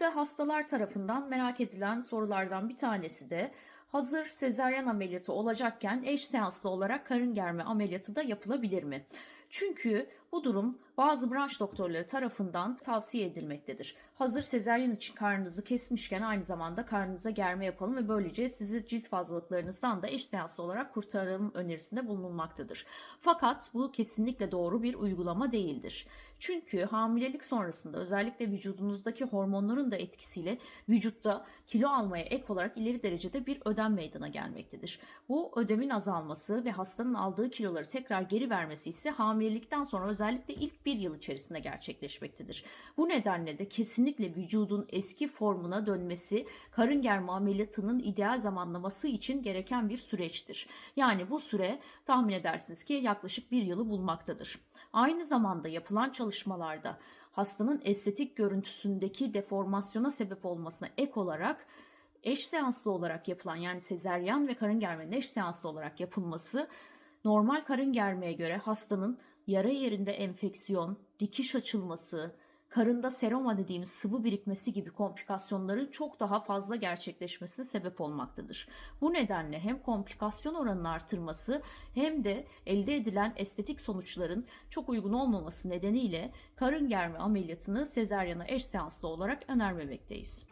hastalar tarafından merak edilen sorulardan bir tanesi de hazır sezaryen ameliyatı olacakken eş seanslı olarak karın germe ameliyatı da yapılabilir mi? Çünkü bu durum bazı branş doktorları tarafından tavsiye edilmektedir. Hazır sezaryen için karnınızı kesmişken aynı zamanda karnınıza germe yapalım ve böylece sizi cilt fazlalıklarınızdan da eş seanslı olarak kurtaralım önerisinde bulunulmaktadır. Fakat bu kesinlikle doğru bir uygulama değildir. Çünkü hamilelik sonrasında özellikle vücudunuzdaki hormonların da etkisiyle vücutta kilo almaya ek olarak ileri derecede bir ödem meydana gelmektedir. Bu ödemin azalması ve hastanın aldığı kiloları tekrar geri vermesi ise hamilelikten sonra özellikle ilk bir yıl içerisinde gerçekleşmektedir. Bu nedenle de kesinlikle vücudun eski formuna dönmesi karın germe ameliyatının ideal zamanlaması için gereken bir süreçtir. Yani bu süre tahmin edersiniz ki yaklaşık bir yılı bulmaktadır. Aynı zamanda yapılan çalışmalarda hastanın estetik görüntüsündeki deformasyona sebep olmasına ek olarak eş seanslı olarak yapılan yani sezeryan ve karın germenin eş seanslı olarak yapılması normal karın germeye göre hastanın yara yerinde enfeksiyon, dikiş açılması, karında seroma dediğimiz sıvı birikmesi gibi komplikasyonların çok daha fazla gerçekleşmesine sebep olmaktadır. Bu nedenle hem komplikasyon oranının artırması hem de elde edilen estetik sonuçların çok uygun olmaması nedeniyle karın germe ameliyatını sezaryana eş seanslı olarak önermemekteyiz.